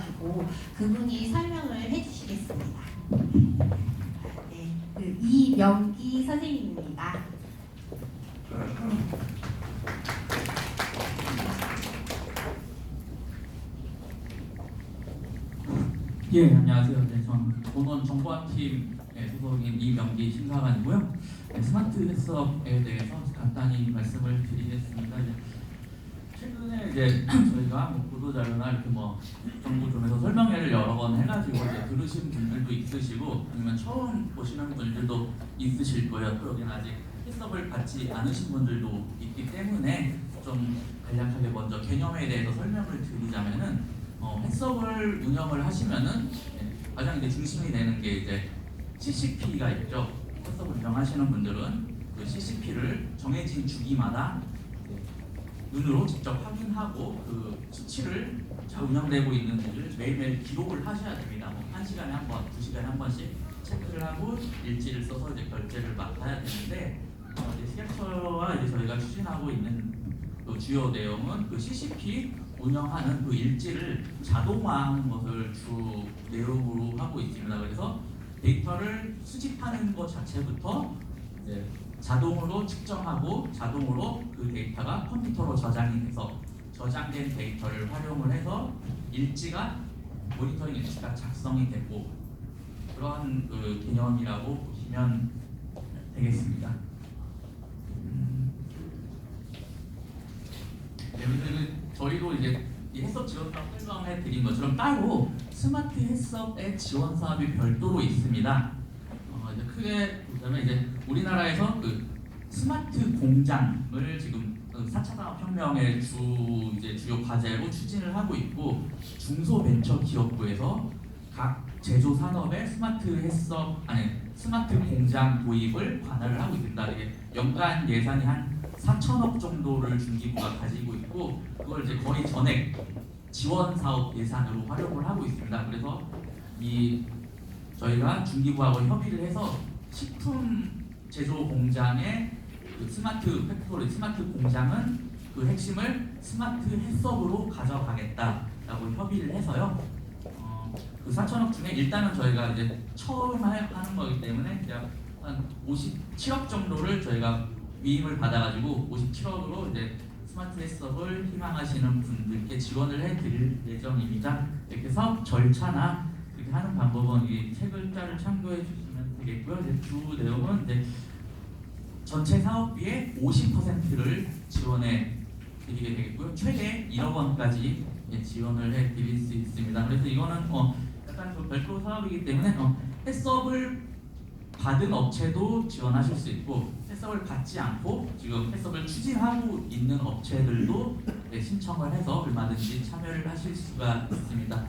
계셔가지고 그분이 설명을 해주시겠습니다. 네, 그 이명기 선생님입니다. 예, 안녕하세요. 네, 전 본원 정보화팀 소속인 이명기 심사관이고요. 네, 스마트 해석에 대해서 간단히 말씀을 드리겠습니다. 이제 최근에 이제 저희가 뭐 보도자료나 이렇게 뭐 정보점에서 설명회를 여러 번 해가지고 이제 들으신 분들도 있으시고 아니면 처음 보시는 분들도 있으실 거예요. 또 여기는 아직 해석을 받지 않으신 분들도 있기 때문에 좀 간략하게 먼저 개념에 대해서 설명을 드리자면은 어, 해석을 운영을 하시면은 예, 가장 이제 중심이 되는 게 이제 CCP가 있죠. 해석을 운영하시는 분들은 그 CCP를 정해진 주기마다 눈으로 직접 확인하고 그 수치를 잘 운영되고 있는지를 매일매일 기록을 하셔야 됩니다. 뭐한 시간에 한 번, 두 시간에 한 번씩 체크를 하고 일지를 써서 이제 결제를 맡아야 되는데 어, 이제 스캡처와 이제 저희가 추진하고 있는 그 주요 내용은 그 CCP 운영하는 그 일지를 자동화하는 것을 주 내용으로 하고 있습니다. 그래서 데이터를 수집하는 것 자체부터 이제 자동으로 측정하고 자동으로 그 데이터가 컴퓨터로 저장이 돼서 저장된 데이터를 활용을 해서 일지가 모니터링 일지가 작성이 되고 그러한 그 개념이라고 보시면 되겠습니다. 음. 네, 저희도 이제 이 해석 지원 사업 설명해 드린 것처럼 따로 스마트 해석의 지원 사업이 별도로 있습니다. 크게 보자면 이제 우리나라에서 그 스마트 공장을 지금 4차 산업혁명의 주 이제 주요 과제로 추진을 하고 있고 중소벤처기업부에서 각 제조 산업의 스마트 해석 아니 스마트 공장 도입을 관할을 하고 있습니다. 이게 연간 예산이 한 4천억 정도를 중기부가 가지고 있고 그걸 이제 거의 전액 지원 사업 예산으로 활용을 하고 있습니다. 그래서 이 저희가 중기부하고 협의를 해서 식품 제조 공장의 그 스마트 팩토리, 스마트 공장은 그 핵심을 스마트 해석으로 가져가겠다라고 협의를 해서요. 어, 그 4천억 중에 일단은 저희가 이제 처음 하- 하는 거기 때문에 한 57억 정도를 저희가 위임을 받아가지고 57억으로 이제 스마트 해석을 희망하시는 분들께 지원을 해드릴 예정입니다. 이렇게 사업 절차나 하는 방법은 이세 글자를 참고해 주시면 되겠고요. 주 내용은 이제 전체 사업비의 50%를 지원해 드리게 되겠고요. 최대 1억 원까지 예, 지원을 해 드릴 수 있습니다. 그래서 이거는 어 약간 좀 별도 사업이기 때문에 어 해석을 받은 업체도 지원하실 수 있고 해석을 받지 않고 지금 해석을 추진하고 있는 업체들도 네, 신청을 해서 얼마든지 참여를 하실 수가 있습니다.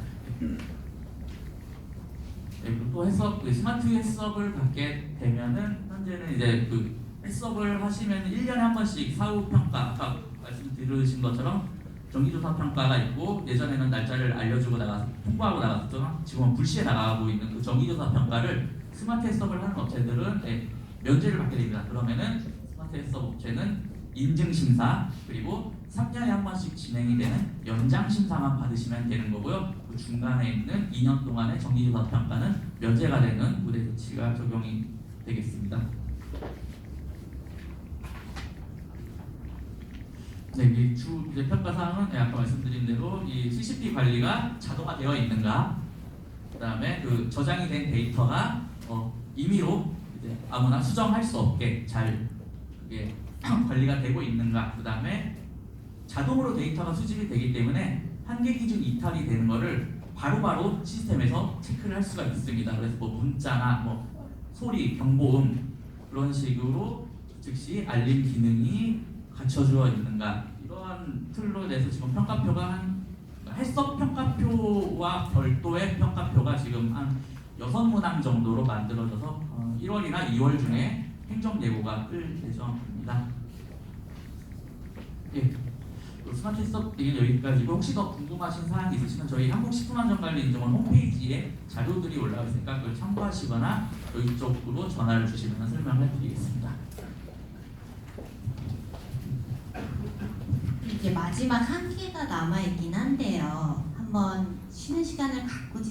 또 해석 그 스마트 해석을 받게 되면은 현재는 이제 그 해석을 하시면 1년에 한 번씩 사후 평가 아까 말씀 들으신 것처럼 정기조사 평가가 있고 예전에는 날짜를 알려주고 나가서 통보하고 나갔던 지금은 불시에 나가고 있는 그 정기조사 평가를 스마트 해석을 하는 업체들은 네, 면제를 받게 됩니다. 그러면은 스마트 해석 업체는 인증 심사 그리고 3년에 한 번씩 진행이 되는 연장 심사만 받으시면 되는 거고요. 그 중간에 있는 2년 동안의 정기조사 평가는 면제가 되는 무대 조치가 적용이 되겠습니다. 네, 이주 이제 평가 사항은 네, 아까 말씀드린 대로 이 CCP 관리가 자동화되어 있는가, 그다음에 그 저장이 된 데이터가 어, 임의로 이제 아무나 수정할 수 없게 잘 그게 관리가 되고 있는가, 그 다음에 자동으로 데이터가 수집이 되기 때문에 한계 기준 이탈이 되는 거를 바로바로 시스템에서 체크를 할 수가 있습니다. 그래서 뭐 문자나 뭐 소리, 경보음 그런 식으로 즉시 알림 기능이 갖춰져 있는가 이러한 틀로 내서 지금 평가표가 한 해석 평가표와 별도의 평가표가 지금 한 여섯 문항 정도로 만들어져서 어, 1월이나 2월 중에 행정 예고가 뜰 예정입니다. 예. 그 스마트 해석 얘기는 여기까지고 혹시 더 궁금하신 사항이 있으시면 저희 한국식품안전관리인정원 홈페이지에 자료들이 올라와 있으니까 그걸 참고하시거나 여기 쪽으로 전화를 주시면 설명을 드리겠습니다. 이제 마지막 한 개가 남아 있긴 한데요. 한 한번 쉬는 시간을 갖고